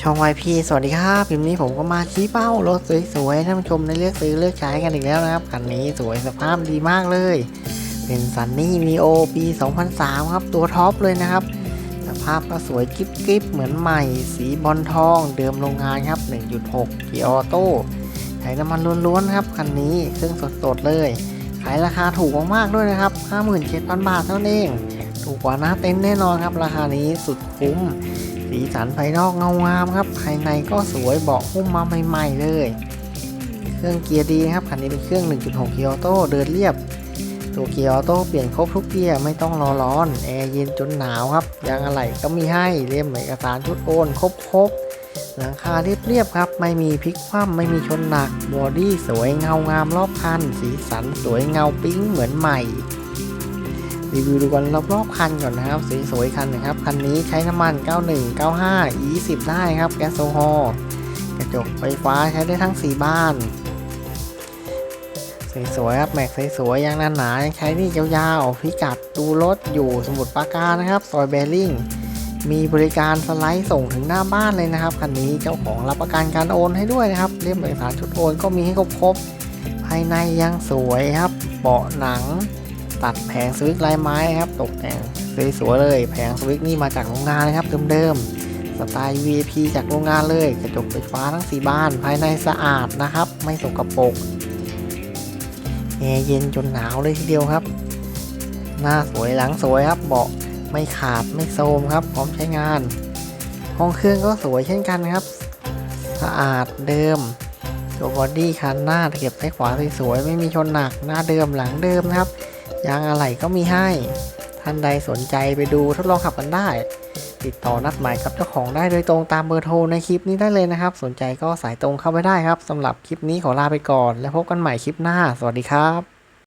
ช่องไวพีสวัสดีครับคลิปนี้ผมก็มาชี้เป้ารถสวยๆท่านผู้ชมได้เลือกซื้อเลือกใช้กันอีกแล้วนะครับคันนี้สวยสภาพดีมากเลย เป็นซันนี่มีโอปี 2003 ครับ ตัวท็อปเลยนะครับ สภาพก็สวยกริบกิบเหมือนใหม่ สีบอลทองเดิมโรงงานครับ 1.6เกียร์ออโต้ใช้น้ำมันล้วนๆครับคันนี้ซึ่งสดๆเลยขายราคาถูกมากๆด้วยนะครับ 57,000 บาทเท่านั้นเองถูกกว่าหน้าเต็นท์แน่นอนครับ ราคานี้สุดคุ้ม สีสันภายนอกเงางามครับ ภายในก็สวยเบาะหุ้มมาใหม่ๆเลย เครื่องเกียร์ดีครับคันนี้เป็นเครื่อง 1.6เกียร์ออโต้เดินเรียบ ตัวเกียร์ออโต้เปลี่ยนครบทุกเกียร์ไม่ต้องรอร้อนแอร์เย็นจนหนาวครับยางอะไหล่ก็มีให้เล่มเอกสารชุดโอนครบครบหลังคาเรียบๆครับ ไม่มีพลิกคว่ำไม่มีชนหนักบอดี้สวยเงางามรอบคัน สีสันสวยเงาปิ๊งเหมือนใหม่ รีวิวดูกันรอบๆคันก่อนนะครับสวยๆคันนะครับคันนี้ใช้น้ำมัน 91 95 E10 ได้ครับแก๊สโซฮอล์กระจกไฟฟ้าใช้ได้ทั้ง 4 บ้านสวยๆครับแม็กสวยๆยางหนาๆยังใช้นี่ยาวๆพิกัดดูรถอยู่สมุทรปราการนะครับซอยเบลลิงมีบริการสไลด์ส่งถึงหน้าบ้านเลยนะครับคันนี้เจ้าของรับประกันการโอนให้ด้วยนะครับเรียบเอกสารชุดโอนก็มีให้ครบๆภายในยังสวยครับเบาะหนัง ตัดแผงสวิตลายไม้ครับ ตกแต่งสวยๆเลย แผงสวิตนี่มาจากโรงงานนะครับเดิมๆสไตล์ VIP จากโรงงานเลย กระจกไฟฟ้าทั้ง4บ้าน ภายในสะอาดนะครับ ไม่สกปรกแอร์เย็นจนหนาวเลยทีเดียวครับ หน้าสวยหลังสวยครับ เบาะไม่ขาดไม่โทมครับ พร้อมใช้งาน ห้องเครื่องก็สวยเช่นกันครับ สะอาดเดิมตัวบอดี้คันหน้าเก็บซ้ขวาสวยๆไม่มีชนหนักหน้าเดิมหลังเดิมนะครับ ยางอะไหล่ก็มีให้ ท่านใดสนใจไปดูทดลองขับกันได้ ติดต่อนัดหมายกับเจ้าของได้โดยตรงตามเบอร์โทรในคลิปนี้ได้เลยนะครับ สนใจก็สายตรงเข้าไปได้ครับสำหรับคลิปนี้ขอลาไปก่อน แล้วพบกันใหม่คลิปหน้า สวัสดีครับ